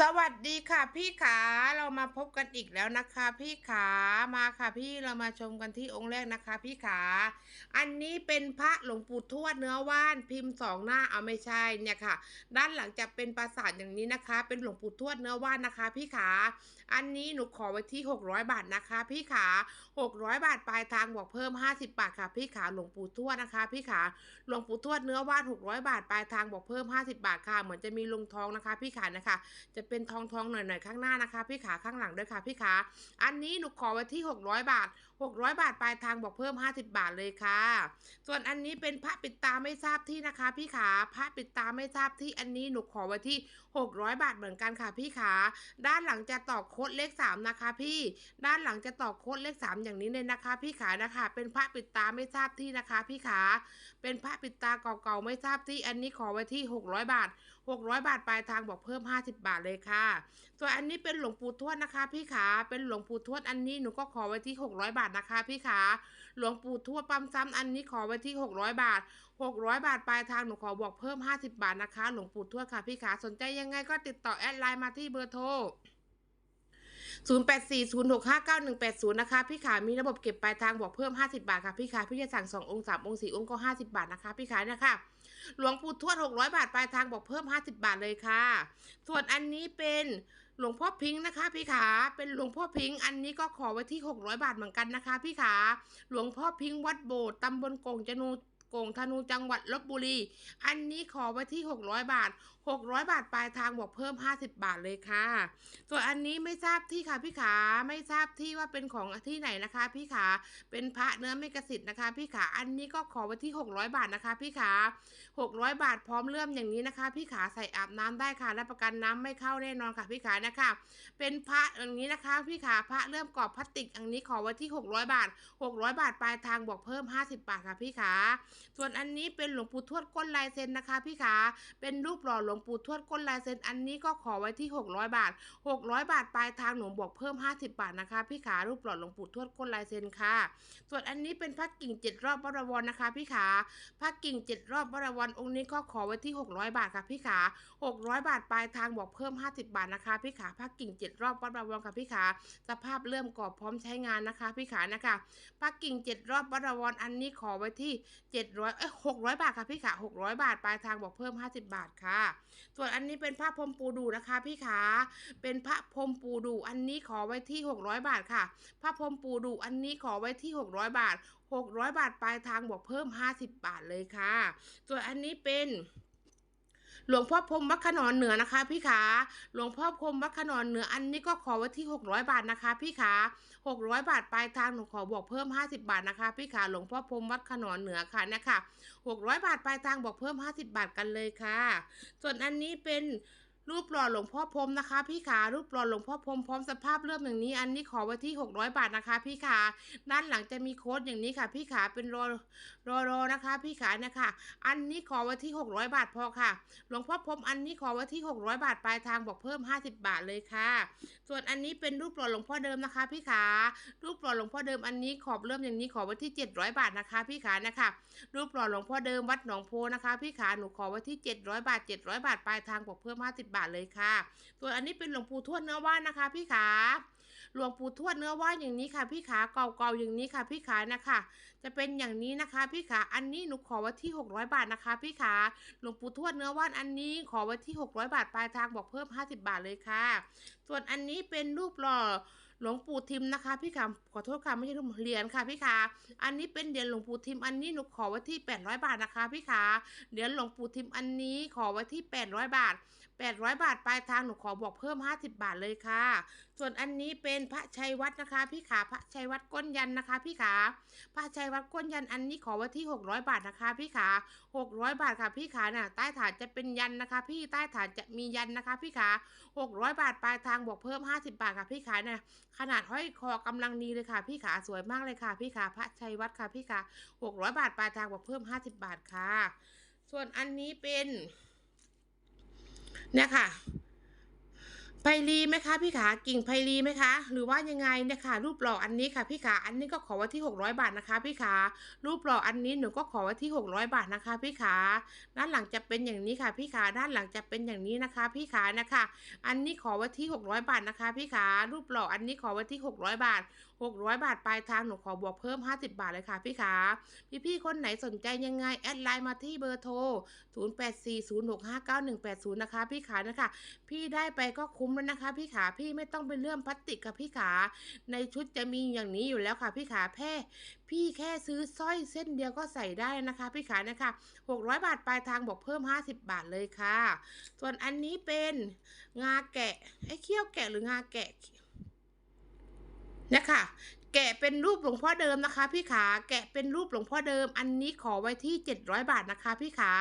สวัสดีค่ะพี่ขาเรามาพบกันอีกแล้วนะคะ พี่ขามาค่ะพี่เรามาชมกันที่องค์แรกนะคะ พี่ขาอันนี้เป็นพระหลวงปู่ทวดเนื้อว่านพิมพ์สองหน้าเอาไม่ใช่เนี่ยค่ะ ด้านหลังจะเป็นปราสาทอย่างนี้นะคะ เป็นหลวงปู่ทวดเนื้อว่านนะคะ พี่ขาอันนี้หนูขอไว้ที่ 600 บาทนะคะ พี่ขา 600 บาทปลายทางบวกเพิ่ม 50 บาทค่ะ พี่ขาหลวงปู่ทวดนะคะ พี่ขาหลวงปู่ทวดเนื้อว่าน600 บาทปลายทางบวกเพิ่ม 50 บาทค่ะ เหมือนจะมีลงทองนะคะ พี่ขานะคะ จะเป็นทองทองๆหน่อยๆข้างหน้านะคะ พี่ขาข้างหลังด้วยค่ะ พี่ขา อันนี้หนูขอไว้ที่ 600 บาท 600 บาทปลายทางบอกเพิ่ม 50 บาทเลยค่ะ ส่วนอันนี้เป็นพระปิดตาไม่ทราบที่นะคะ พี่ขาพระปิดตาไม่ทราบที่อันนี้หนูขอไว้ที่ 600 บาทเหมือนกันค่ะพี่ขาด้านหลังจะต่อโค้ดเลข 3 นะคะ พี่ ด้านหลังจะต่อโค้ดเลข 3 อย่างนี้เลยนะคะ พี่ขานะคะ เป็นพระปิดตาไม่ทราบที่นะคะ พี่ขาเป็นพระปิดตาเก่าๆไม่ทราบที่อันนี้ขอไว้ที่ 600 บาท 600 บาทปลายทางบอกเพิ่ม 50 บาทเลยค่ะส่วนอันนี้เป็นหลวงปู่ทวดนะคะ พี่ขาเป็นหลวงปู่ทวดอันนี้หนูก็ขอไว้ที่ 600 บาทนะคะ พี่ขา หลวงปู่ทวดปั๊มซ้ำอันนี้ขอไว้ที่ 600 บาท 600 บาทปลายทางหนูขอบอกเพิ่ม 50 บาทนะคะ หลวงปู่ทวดค่ะพี่ขาสนใจยังไงก็ติดต่อแอดไลน์มาที่เบอร์โทร0840659180 นะคะ พี่ขามีระบบเก็บปลายทางบอกเพิ่ม 50 บาทค่ะ พี่ขาพี่จะสั่ง 2 องค์3องค์4องค์ก็ 50 บาทนะคะ พี่ขานี่ยค่ะหลวงปู่ทวด 600 บาทปลายทางบอกเพิ่ม 50 บาทเลยค่ะ ส่วนอันนี้เป็น หลวงพ่อพิงค์นะคะพี่ขา เป็นหลวงพ่อพิงค์อันนี้ก็ขอไว้ที่ 600 บาทเหมือนกันนะคะพี่ขา หลวงพ่อพิงค์วัดโบสถ์ตำบลโกงจนู กงธนูจังหวัดลบบุรี อันนี้ขอไว้ที่ 600 บาท 600 บาทปลายทางบอกเพิ่ม 50 บาทเลยค่ะ ส่วนอันนี้ไม่ทราบที่ค่ะพี่ขาไม่ทราบที่ว่าเป็นของที่ไหนนะคะ พี่ขาเป็นพระเนื้อเมกสิทธิ์นะคะ พี่ขาอันนี้ก็ขอไว้ที่ 600 บาทนะคะ พี่ขา600 บาทพร้อมเลื่อมอย่างนี้นะคะ พี่ขาใส่อาบน้ำได้ค่ะและประกันน้ำไม่เข้าแน่นอนค่ะพี่ขานะคะ เป็นพระอย่างนี้นะคะ พี่ขาพระเลื่อมกรอบพลาสติกอันนี้ขอไว้ที่ 600 บาท 600 บาทปลายทางบอกเพิ่ม 50 บาทค่ะพี่ขาส่วนอันนี้เป็นหลวงปู่ทวดก้นลายเซ็นนะคะ พี่ขา เป็นรูปหล่อหลวงปู่ทวดก้นลายเซ็นอันนี้ก็ขอไว้ที่ 600 บาท 600 บาทปลายทางหนูบอกเพิ่ม 50 บาทนะคะ พี่ขารูปหล่อหลวงปู่ทวดก้นลายเซ็นค่ะ ส่วนอันนี้เป็นพระกิ่งเจ็ดรอบบรวรนะคะ พี่ขาพระกิ่งเจ็ดรอบบรวรองค์นี้ก็ขอไว้ที่ 600 บาทค่ะพี่ขา 600 บาทปลายทางบอกเพิ่ม 50 บาทนะคะ พี่ขาพระกิ่งเจ็ดรอบวัดบวรค่ะพี่ขาสภาพเริ่มกรอบพร้อมใช้งานนะคะ พี่ขานะคะพระกิ่งเจ็ดรอบวัดบวรอันนี้ขอไว้ที่เจ็ดร้อยเอ้ย600บาทค่ะพี่ขา600บาทปลายทางบอกเพิ่ม50บาทค่ะ ส่วนอันนี้เป็นพระพรมปูดูนะคะ พี่ขาเป็นพระพรมปูดู อันนี้ขอไว้ที่600บาทค่ะ พระพรมปูดู อันนี้ขอไว้ที่600บาท600บาทปลายทางบอกเพิ่ม50บาทเลยค่ะ ส่วนอันนี้เป็น หลวงพ่อพรมวัดขนอนเหนือนะคะ พี่ขาหลวงพ่อพรมวัดขนอนเหนืออันนี้ก็ขอไว้ที่ 600 บาทนะคะ พี่ขา600 บาทปลายทางหนูขอบอกเพิ่ม 50 บาทนะคะ พี่ขาหลวงพ่อพรมวัดขนอนเหนือค่ะนะคะ600 บาทปลายทางบอกเพิ่ม 50 บาทกันเลยค่ะ ส่วนอันนี้เป็น รูปหล่อหลวงพ่อพรมนะคะ พี่ขารูปหล่อหลวงพ่อพรมพร้อมสภาพเริ่มอย่างนี้ อันนี้ขอไว้ที่ 600 บาทนะคะ พี่ขาด้านหลังจะมีโค้ดอย่างนี้ค่ะ พี่ขาเป็นรอรอรอนะคะ พี่ขานี่ยค่ะอันนี้ขอไว้ที่ 600 บาทพอค่ะ หลวงพ่อพรมอันนี้ขอไว้ที่ 600 บาทปลายทางบอกเพิ่ม 50 บาทเลยค่ะ ส่วนอันนี้เป็นรูปหล่อหลวงพ่อเดิมนะคะ พี่ขารูปหล่อหลวงพ่อเดิมอันนี้ขอบเริ่มอย่างนี้ขอไว้ที่ 700 บาทนะคะ พี่ขานะคะ รูปหล่อหลวงพ่อเดิมวัดหนองโพนะคะ พี่ขาหนูขอไว้ที่ 700 บาท 700 บาทปลายทางบอกเพิ่ม 50บาทเลยค่ะส่วอันนี้เป็นหลวงปู่ทวดเนื้อว่านนะคะ พี่ขาหลวงปู่ทวดเนื้อว่านอย่างนี้ค่ะ พี่ขาเก่าๆอย่างนี้ค่ะ พี่ขานะคะ จะเป็นอย่างนี้นะคะ พี่ขาอันนี้หนูขอไว้ที่ 600 บาทนะคะ พี่ขาหลวงปู่ทวดเนื้อว่านอันนี้ขอไว้ที่ 600 บาทปลายทางบอกเพิ่ม 50 บาทเลยค่ะ ส่วนอันนี้เป็นรูปหล่อหลวงปู่ทิมนะคะ พี่ขาขอโทษค่ะไม่ใช่รูปเหรียญค่ะ พี่ขาอันนี้เป็นเหรียญหลวงปู่ทิมอันนี้หนูขอไว้ที่ 800 บาทนะคะ พี่ขาเหรียญหลวงปู่ทิมอันนี้ขอไว้ที่ 800 บาท 800 บาทปลายทางหนูขอบอกเพิ่ม 50 บาทเลยค่ะ ส่วนอันนี้เป็นพระชัยวัดนะคะ พี่ขาพระชัยวัดก้นยันนะคะ พี่ขาพระชัยวัดก้นยันอันนี้ขอไว้ที่ 600 บาทนะคะ พี่ขา600 บาทค่ะพี่ขาน่ะใต้ฐานจะเป็นยันนะคะ พี่ใต้ฐานจะมียันนะคะ พี่ขา600 บาทปลายทางบวกเพิ่ม 50 บาทค่ะพี่ขาน่ะขนาดห้อยคอกำลังดีเลยค่ะ พี่ขาสวยมากเลยค่ะ พี่ขาพระชัยวัดค่ะพี่ขา600 บาทปลายทางบวกเพิ่ม 50 บาทค่ะ ส่วนอันนี้เป็น เนี่ยค่ะไพลีไหมคะพี่ขากิ่งไพลีไหมคะ หรือว่ายังไงเนี่ยค่ะ รูปหล่ออันนี้ค่ะพี่ขาอันนี้ก็ขอไว้ที่ 600 บาทนะคะ พี่ขารูปหล่ออันนี้หนูก็ขอไว้ที่ 600 บาทนะคะ พี่ขาด้านหลังจะเป็นอย่างนี้ค่ะ พี่ขาด้านหลังจะเป็นอย่างนี้นะคะ พี่ขานะคะ อันนี้ขอไว้ที่ 600 บาทนะคะ พี่ขารูปหล่ออันนี้ขอไว้ที่ 600 บาท600 บาทปลายทางหนูขอบวกเพิ่ม 50 บาทเลยค่ะพี่ขาพี่ๆคนไหนสนใจยังไง แอดไลน์มาที่เบอร์โทร 0840659180 นะคะ พี่ขานะคะ พี่ได้ไปก็คุ้มแล้วนะคะ พี่ขาพี่ไม่ต้องไปเลื่อมพลาสติกกับพี่ขา ในชุดจะมีอย่างนี้อยู่แล้วค่ะพี่ขาแพ่พี่แค่ซื้อสร้อยเส้นเดียวก็ใส่ได้นะคะ พี่ขานะคะ 600 บาทปลายทางบอกเพิ่ม 50 บาทเลยค่ะ ส่วนอันนี้เป็นงาแกะไอ้เขี้ยวแกะหรืองาแกะ นะค่ะ แกะเป็นรูปหลวงพ่อเดิมนะคะ พี่ขาแกะเป็นรูปหลวงพ่อเดิม อันนี้ขอไว้ที่ 700 บาทนะคะ พี่ขา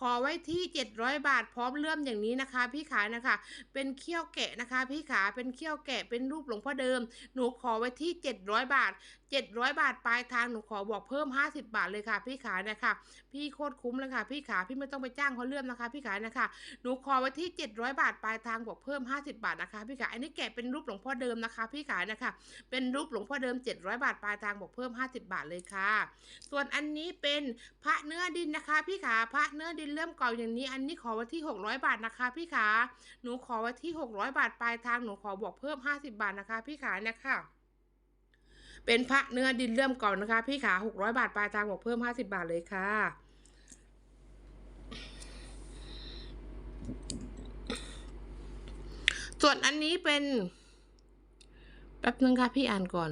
ขอไว้ที่ 700 บาทพร้อมเลื่อมอย่างนี้นะคะ พี่ขานะคะ เป็นเขี้ยวแกะนะคะ พี่ขาเป็นเขี้ยวแกะเป็นรูปหลวงพ่อเดิม หนูขอไว้ที่ 700 บาท 700 บาทปลายทางหนูขอบอกเพิ่ม 50 บาทเลยค่ะ พี่ขานะคะพี่โคตรคุ้มเลยค่ะ พี่ขาพี่ไม่ต้องไปจ้างเขาเลื่อมนะคะ พี่ขานะคะ หนูขอไว้ที่ 700 บาทปลายทางบอกเพิ่ม 50 บาทนะคะ พี่ขาอันนี้แกะเป็นรูปหลวงพ่อเดิมนะคะ พี่ขานะคะ เป็นรูปหลวงพ่อเดิมิม 700 บาทปลายทางบอกเพิ่ม 50 บาทเลยค่ะ ส่วนอันนี้เป็นพระเนื้อดินนะคะ พี่ขาพระเนื้อดินเริ่มเก่าอย่างนี้ อันนี้ขอไว้ที่ 600 บาทนะคะ พี่ขาหนูขอไว้ที่ 600 บาทปลายทางหนูขอบอกเพิ่ม 50 บาทนะคะ พี่ขานี่ยค่ะเป็นพระเนื้อดินเริ่มเก่านะคะ พี่ขา600บาทปลายทางบอกเพิ่ม50บาทเลยค่ะ ส่วนอันนี้เป็น แป๊บนึงค่ะพี่อ่านก่อน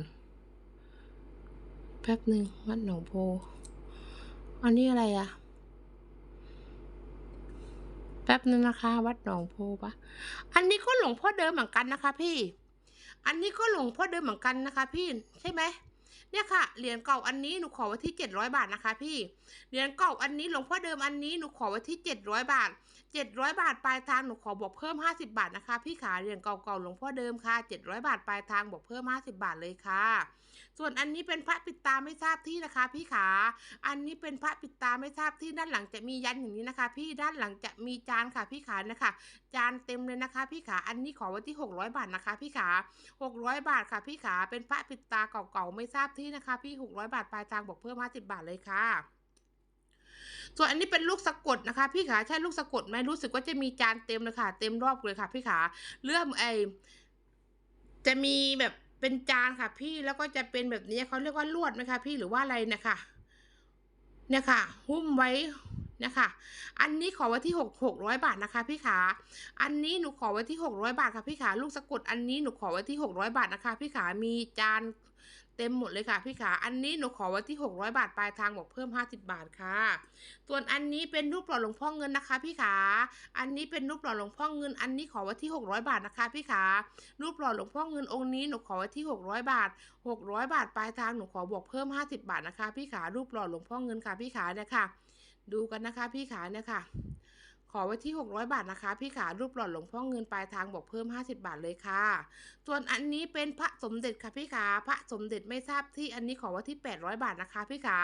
แป๊บหนึ่งวัดหนองโพ อันนี้อะไรอะแป๊บนึงนะคะ วัดหนองโพปะอันนี้ก็หลวงพ่อเดิมเหมือนกันนะคะ พี่ อันนี้ก็หลวงพ่อเดิมเหมือนกันนะคะ พี่ใช่ไหมเนี่ยค่ะเหรียญเก่าอันนี้หนูขอไว้ที่เจ็ดร้อยบาทนะคะ พี่เหรียญเก่าอันนี้หลวงพ่อเดิมอันนี้หนูขอไว้ที่เจ็ดร้อยบาทเจ็ดร้อยบาทปลายทางหนูขอบอกเพิ่มห้าสิบาทนะคะ พี่ขาเหรียญเก่าๆหลวงพ่อเดิมค่ะเจ็ดร้อยบาทปลายทางบอกเพิ่มห้าสิบาทเลยค่ะ ส่วนอันนี้เป็นพระปิดตาไม่ทราบที่นะคะ พี่ขา อันนี้เป็นพระปิดตาไม่ทราบที่ด้านหลังจะมียันอย่างนี้นะคะ พี่ด้านหลังจะมีจานค่ะพี่ขานะคะ จานเต็มเลยนะคะ พี่ขา อันนี้ขอไว้ที่ 600 บาทนะคะ พี่ขา 600 บาทค่ะ พี่ขา เป็นพระปิดตาเก่าๆไม่ทราบที่นะคะ พี่ 600 บาทปลายทางบอกเพิ่ม 50 บาทเลยค่ะส่วนอันนี้เป็นลูกสะกดนะคะ พี่ขาใช่ลูกสะกดไหมรู้สึกว่าจะมีจานเต็มเลยค่ะ เต็มรอบเลยค่ะ พี่ขาเลื่อมไอจะมีแบบ เป็นจานค่ะ พี่แล้วก็จะเป็นแบบนี้เขาเรียกว่าลวดไหมคะพี่หรือว่าอะไรนะคะเนี่ยค่ะ หุ้มไว้นะคะ อันนี้ขอไว้ที่หกหกร้อยบาทนะคะ พี่ขา อันนี้หนูขอไว้ที่หกร้อยบาทค่ะพี่ขา ลูกสะกดอันนี้หนูขอไว้ที่หกร้อยบาทนะคะ พี่ขา มีจาน เต็มหมดเลยค่ะพี่ขาอันนี้หนูขอไว้ที่หกร้อยบาทปลายทางบอกเพิ่มห้าสิบาทค่ะ ส่วนอันนี้เป็นรูปหล่อหลวงพ่อเงินนะคะ พี่ขาอันนี้เป็นรูปหล่อหลวงพ่อเงิน อันนี้ขอไว้ที่หกร้อยบาทนะคะ พี่ขารูปหล่อหลวงพ่อเงินองค์นี้หนูขอไว้ที่หกร้อยบาทหกร้อยบาทปลายทางหนูขอบวกเพิ่มห้าสิบาทนะคะ พี่ขารูปหล่อหลวงพ่อเงินค่ะพี่ขาเนี่ยค่ะ ดูกันนะคะ พี่ขาเนี่ยค่ะ ขอไว้ที่ 600 บาทนะคะ พี่ขารูปหล่อหลวงพ่อเงินปลายทางบอกเพิ่ม 50 บาทเลยค่ะ ส่วนอันนี้เป็นพระสมเด็จค่ะพี่ขาพระสมเด็จไม่ทราบที่อันนี้ขอไว้ที่ 800 บาทนะคะ พี่ขา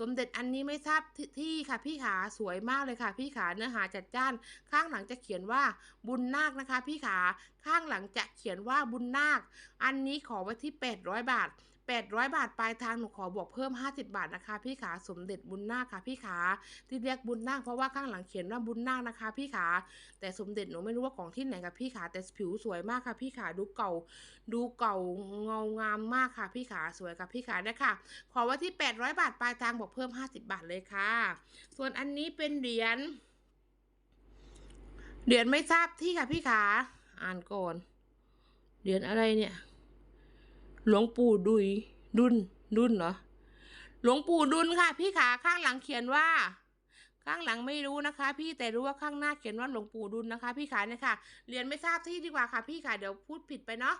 สมเด็จอันนี้ไม่ทราบที่ที่ค่ะพี่ขาสวยมากเลยค่ะ พี่ขาเนื้อหาจัดจ้าน ข้างหลังจะเขียนว่าบุญนาคนะคะ พี่ขาข้างหลังจะเขียนว่าบุญนาค อันนี้ขอไว้ที่ 800 บาท 800 บาทปลายทางหนูขอบวกเพิ่ม 50 บาทนะคะพี่ขาสมเด็จบุญนาคค่ะพี่ขาที่เรียกบุญนาคเพราะว่าข้างหลังเขียนว่าบุญนาคนะคะพี่ขาแต่สมเด็จหนูไม่รู้ว่าของที่ไหนค่ะพี่ขาแต่ผิวสวยมากค่ะพี่ขาดูเก่า ดูเก่าเงางามมากค่ะพี่ขาสวยค่ะพี่ขาเนี่ยค่ะขอไว้ที่ 800 บาทปลายทางบอกเพิ่ม 50 บาทเลยค่ะ ส่วนอันนี้เป็นเหรียญเหรียญไม่ทราบที่ค่ะพี่ขาอ่านก่อนเหรียญอะไรเนี่ย หลวงปู่ดุย ดุนดุนเหรอหลวงปู่ดุลค่ะ พี่ขาข้างหลังเขียนว่า ข้างหลังไม่รู้นะคะ พี่แต่รู้ว่าข้างหน้าเขียนว่าหลวงปู่ดุลนะคะ พี่ขาเนี่ยค่ะ เรียนไม่ทราบที่ดีกว่าค่ะ พี่ขาเดี๋ยวพูดผิดไปเนาะ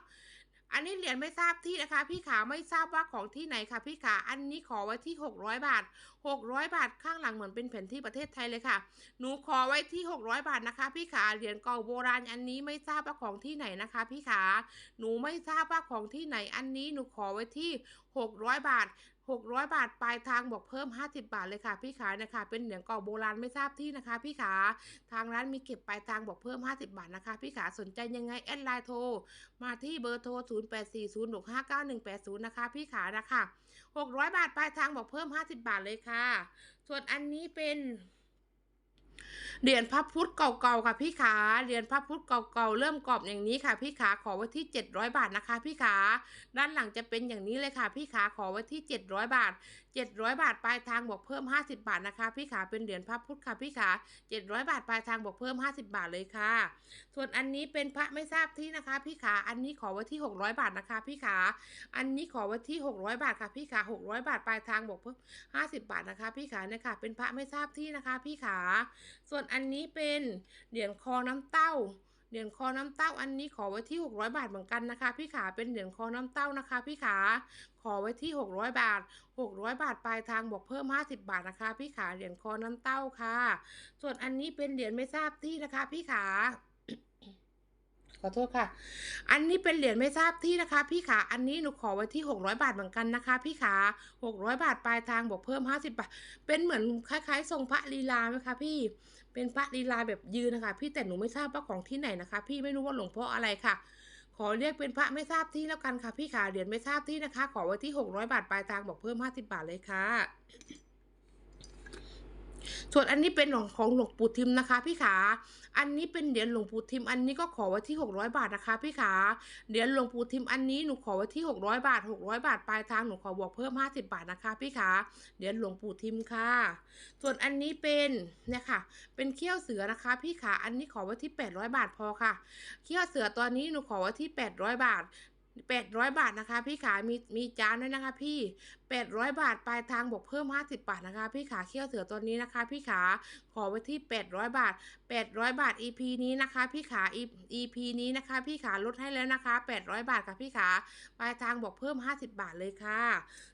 อันนี้เหรียญไม่ทราบที่นะคะ พี่ขาไม่ทราบว่าของที่ไหนค่ะ พี่ขาอันนี้ขอไว้ที่หกร้อยบาทหกร้อยบาทข้างหลังเหมือนเป็นแผนที่ประเทศไทยเลยค่ะ หนูขอไว้ที่หกร้อยบาทนะคะ พี่ขาเหรียญเก่าโบราณอันนี้ไม่ทราบว่าของที่ไหนนะคะ พี่ขาหนูไม่ทราบว่าของที่ไหนอันนี้หนูขอไว้ที่ 600 บาท 600 บาทปลายทางบอกเพิ่ม 50 บาทเลยค่ะพี่ขานะคะ เป็นเหรียญเก่าโบราณไม่ทราบที่นะคะ พี่ขาทางร้านมีเก็บปลายทางบอกเพิ่ม 50 บาทนะคะ พี่ขาสนใจยังไงแอดไลน์โทรมาที่เบอร์โทร 0840659180 นะคะ พี่ขานะคะ 600 บาทปลายทางบอกเพิ่ม 50 บาทเลยค่ะ ส่วนอันนี้เป็น เหรียญพระพุทธเก่าๆค่ะพี่ขาเหรียญพระพุทธเก่าๆเริ่มกรอบอย่างนี้ค่ะพี่ขาขอไว้ที่ 700 บาทนะคะ พี่ขาด้านหลังจะเป็นอย่างนี้เลยค่ะ พี่ขาขอไว้ที่ 700 บาท 700 บาทปลายทางบอกเพิ่ม 50 บาทนะคะ พี่ขาเป็นเหรียญพระพุทธค่ะพี่ขา700 บาทปลายทางบอกเพิ่ม 50 บาทเลยค่ะ ส่วนอันนี้เป็นพระไม่ทราบที่นะคะ พี่ขาอันนี้ขอไว้ที่ 600 บาทนะคะ พี่ขาอันนี้ขอไว้ที่ 600 บาทค่ะ พี่ขา600 บาทปลายทางบอกเพิ่ม 50 บาทนะคะ พี่ขาเนี่ยค่ะเป็นพระไม่ทราบที่นะคะ พี่ขาส่วนอันนี้เป็นเหรียญคอน้ำเต้า เหรียญคอน้ำเต้าอันนี้ขอไว้ที่ 600 บาทเหมือนกันนะคะ พี่ขาเป็นเหรียญคอน้ำเต้านะคะ พี่ขาขอไว้ที่ 600 บาท 600 บาทปลายทางบอกเพิ่ม 50 บาทนะคะ พี่ขาเหรียญคอน้ำเต้าค่ะ ส่วนอันนี้เป็นเหรียญไม่ทราบที่นะคะ พี่ขาขอโทษค่ะ อันนี้เป็นเหรียญไม่ทราบที่นะคะ พี่ขา อันนี้หนูขอไว้ที่ 600 บาทเหมือนกันนะคะ พี่ขา600 บาทปลายทางบอกเพิ่ม 50 บาท เป็นเหมือนคล้ายๆ ทรงพระลีลาไหมคะพี่ เป็นพระลีลาแบบยืนนะคะ พี่แต่หนูไม่ทราบว่าของที่ไหนนะคะ พี่ไม่รู้ว่าหลวงพ่ออะไรค่ะ ขอเรียกเป็นพระไม่ทราบที่แล้วกันค่ะ พี่ขาเหรียญไม่ทราบที่นะคะ ขอไว้ที่600บาทปลายทางบอกเพิ่ม50บาทเลยค่ะ ส่วนอันนี้เป็นของของหลวงปู่ทิมนะคะ พี่ขา อันนี้เป็นเหรียญหลวงปู่ทิม อันนี้ก็ขอไว้ที่ 600 บาทนะคะ พี่ขา เหรียญหลวงปู่ทิมอันนี้หนูขอไว้ที่ 600 บาท 600 บาทปลายทางหนูขอบวกเพิ่ม 50 บาทนะคะ พี่ขา เหรียญหลวงปู่ทิมค่ะ ส่วนอันนี้เป็นเนี่ยค่ะ เป็นเขี้ยวเสือนะคะ พี่ขา อันนี้ขอไว้ที่ 800 บาทพอค่ะ เขี้ยวเสือตัวนี้หนูขอไว้ที่ 800 บาท 800บาทนะคะ พี่ขามีมีจานด้วยนะคะ พี่800บาทปลายทางบวกเพิ่ม50บาทนะคะ พี่ขาเขี้ยวเสือตัวนี้นะคะ พี่ขาขอไว้ที่800บาท800บาท EP นี้นะคะ พี่ขา EP นี้นะคะ พี่ขาลดให้แล้วนะคะ800บาทค่ะพี่ขาปลายทางบอกเพิ่ม50บาทเลยค่ะ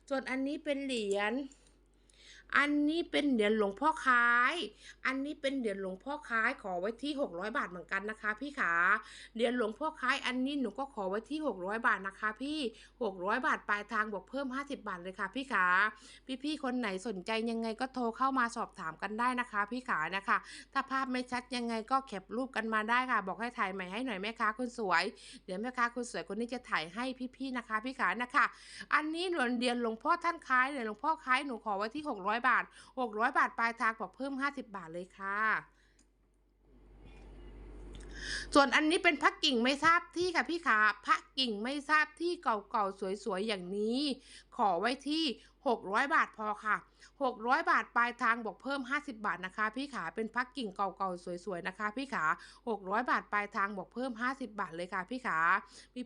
ส่วนอันนี้เป็นเหรียญ อันนี้เป็นเหรียญหลวงพ่อคล้าย อันนี้เป็นเหรียญหลวงพ่อคล้ายขอไว้ที่ 600 บาทเหมือนกันนะคะ พี่ขา เหรียญหลวงพ่อคล้ายอันนี้หนูก็ขอไว้ที่ 600 บาทนะคะ พี่ 600 บาทปลายทางบวกเพิ่ม 50 บาทเลยค่ะ พี่ขา พี่ๆคนไหนสนใจยังไงก็โทรเข้ามาสอบถามกันได้นะคะ พี่ขานะคะ ถ้าภาพไม่ชัดยังไงก็แคปรูปกันมาได้ค่ะ บอกให้ถ่ายใหม่ให้หน่อยแม่ค้าคนสวย เดี๋ยวแม่ค้าคนสวยคนนี้จะถ่ายให้พี่ๆนะคะ พี่ขานะคะ อันนี้เหรียญเดียนหลวงพ่อท่านคล้ายเหรียญหลวงพ่อคล้ายหนูขอไว้ที่ 600บาท 600 บาทปลายทางบอกเพิ่ม 50 บาทเลยค่ะ ส่วนอันนี้เป็นพระกิ่งไม่ทราบที่ค่ะพี่ขาพระกิ่งไม่ทราบที่เก่าๆสวยๆอย่างนี้ ขอไว้ที่ 600 บาทพอค่ะ 600 บาทปลายทางบอกเพิ่ม 50 บาทนะคะ พี่ขาเป็นพักกิ่งเก่าๆสวยๆนะคะ พี่ขา600 บาทปลายทางบอกเพิ่ม 50 บาทเลยค่ะ พี่ขา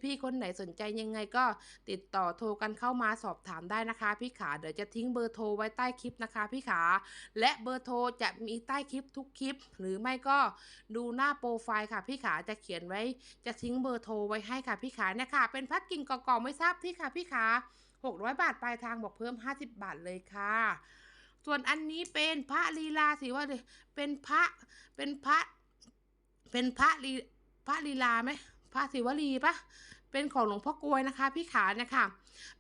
พี่ๆคนไหนสนใจยังไงก็ติดต่อโทรกันเข้ามาสอบถามได้นะคะ พี่ขาเดี๋ยวจะทิ้งเบอร์โทรไว้ใต้คลิปนะคะ พี่ขาและเบอร์โทรจะมีใต้คลิปทุกคลิป หรือไม่ก็ดูหน้าโปรไฟล์ค่ะ พี่ขาจะเขียนไว้จะทิ้งเบอร์โทรไว้ให้ค่ะ พี่ขาเนี่ยค่ะเป็นพักกิ่งเก่าๆไม่ทราบที่ค่ะ พี่ขา 600 บาทปลายทางบอกเพิ่ม 50 บาทเลยค่ะ ส่วนอันนี้เป็นพระลีลาสิว่าเลยเป็นพระเป็นพระ เป็นพระลีพระลีลาไหมพระศิวลีปะเป็นของหลวงพ่อกลวยนะคะ พี่ขาเนี่ยค่ะ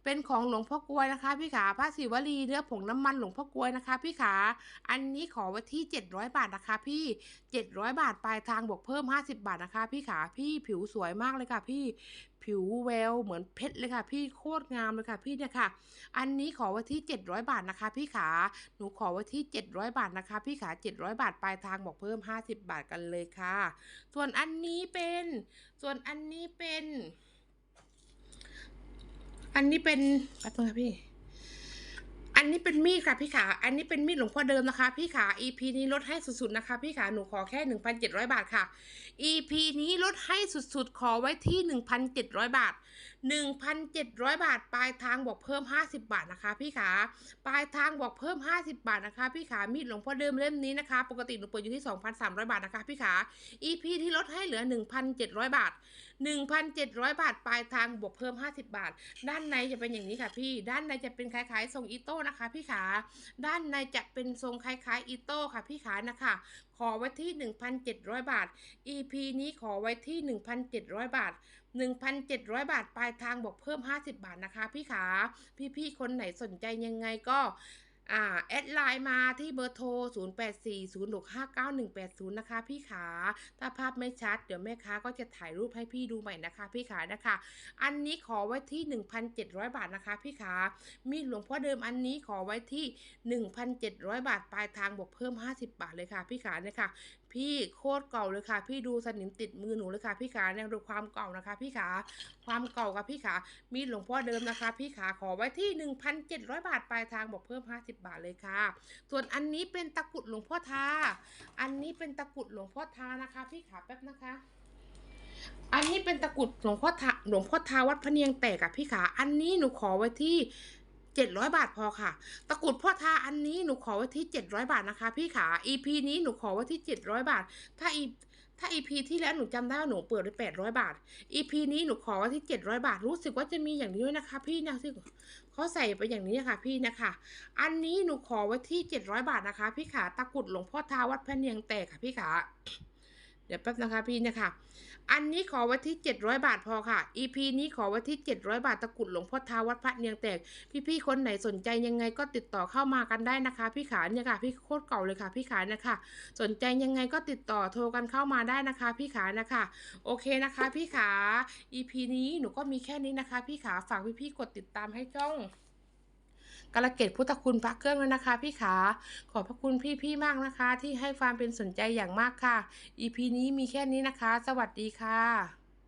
เป็นของหลวงพ่อกลวยนะคะ พี่ขาพระศิวลีเนื้อผงน้ำมันหลวงพ่อกลวยนะคะ พี่ขา อันนี้ขอไว้ที่ 700 บาทนะคะ พี่700 บาทปลายทางบวกเพิ่ม 50 บาทนะคะ พี่ขาพี่ผิวสวยมากเลยค่ะ พี่ ผิวแววเหมือนเพชรเลยค่ะ พี่โคตรงามเลยค่ะพี่เนี่ยค่ะ อันนี้ขอไว้ที่ 700 บาทนะคะ พี่ขา หนูขอไว้ที่ 700 บาทนะคะ พี่ขา 700 บาทปลายทางบอกเพิ่ม 50 บาทกันเลยค่ะ ส่วนอันนี้เป็น ส่วนอันนี้เป็น อันนี้เป็นแป๊บนึงค่ะพี่ อันนี้เป็นมีดค่ะพี่ขา อันนี้เป็นมีดหลวงพ่อเดิมนะคะ พี่ขา EP นี้ลดให้สุดๆนะคะ พี่ขา หนูขอแค่ 1,700 บาทค่ะ EP นี้ลดให้สุดๆ ขอไว้ที่ 1,700 บาท 1,700 บาท ปลายทางบอกเพิ่ม 50 บาทนะคะ พี่ขา ปลายทางบอกเพิ่ม 50 บาทนะคะ พี่ขา มีดหลวงพ่อเดิมเล่มนี้นะคะ ปกติหนูเปิดอยู่ที่ 2,300 บาทนะคะ พี่ขา EP ที่ลดให้เหลือ 1,700 บาท 1,700 บาทปลายทางบวกเพิ่ม 50 บาท ด้านในจะเป็นอย่างนี้ค่ะพี่ ด้านในจะเป็นคล้ายๆทรงอีโต้นะคะ พี่ขา ด้านในจะเป็นทรงคล้ายๆอีโต้ค่ะ พี่ขานะคะ ขอไว้ที่ 1,700 บาท EP นี้ขอไว้ที่ 1,700 บาท 1,700 บาทปลายทางบวกเพิ่ม 50 บาทนะคะ พี่ขา พี่ๆคนไหนสนใจยังไงก็ อ่าแอดไลน์มาที่เบอร์โทร 0840659180 นะคะ พี่ขา ถ้าภาพไม่ชัด เดี๋ยวแม่ค้าก็จะถ่ายรูปให้พี่ดูใหม่นะคะ พี่ขานะคะ อันนี้ขอไว้ที่ 1,700 บาทนะคะ พี่ขา มีดหลวงพ่อเดิมอันนี้ขอไว้ที่ 1,700 บาท ปลายทางบวกเพิ่ม 50 บาทเลยค่ะ พี่ขานะคะ พี่โคตรเก่าเลยค่ะ พี่ดูสนิมติดมือหนูเลยค่ะพี่ขาเนี่ยดูความเก่านะคะ พี่ขาความเก่ากับพี่ขามีดหลวงพ่อเดิมนะคะ พี่ขาขอไว้ที่ 1,700 บาทปลายทางบอกเพิ่ม 50 บาทเลยค่ะ ส่วนอันนี้เป็นตะกรุดหลวงพ่อทา อันนี้เป็นตะกรุดหลวงพ่อทานะคะ พี่ขาแป๊บนะคะอันนี้เป็นตะกรุดหลวงพ่อทาหลวงพ่อทาวัดพะเนียงแตกอะพี่ขา อันนี้หนูขอไว้ที่ 700 บาทพอค่ะ ตะกรุดพ่อทาอันนี้หนูขอไว้ที่ 700 บาทนะคะ พี่ขา EP นี้หนูขอไว้ที่ 700 บาท ถ้าอีถ้า EP ที่แล้วหนูจำได้ว่าหนูเปิดไว้800 บาท EP นี้หนูขอไว้ที่ 700 บาท รู้สึกว่าจะมีอย่างนี้ด้วยนะคะ พี่นะที่เขาใส่ไปอย่างนี้ค่ะพี่นะคะ อันนี้หนูขอไว้ที่ 700 บาทนะคะ พี่ขา ตะกรุดหลวงพ่อทาวัดพระเนียงแตกค่ะพี่ขา เดี๋ยวแป๊บนะคะพี่นะคะ อันนี้ขอไว้ที่ 700 บาทพอค่ะ EP นี้ขอไว้ที่ 700 บาทตะกุดหลวงพ่อทาวัดพระเนียงแตก พี่ๆคนไหนสนใจยังไงก็ติดต่อเข้ามากันได้นะคะ พี่ขาเนี่ยค่ะ พี่โคตรเก่าเลยค่ะ พี่ขานะคะ สนใจยังไงก็ติดต่อโทรกันเข้ามาได้นะคะ พี่ขานะคะ โอเคนะคะ พี่ขา EP นี้หนูก็มีแค่นี้นะคะ พี่ขาฝากพี่ๆกดติดตามให้จ้อง กระเกตพุทธคุณพระเครื่องด้วยนะคะ พี่ขา ขอบพระคุณพี่ๆมากนะคะ ที่ให้ความเป็นสนใจอย่างมากค่ะ EP นี้มีแค่นี้นะคะ สวัสดีค่ะ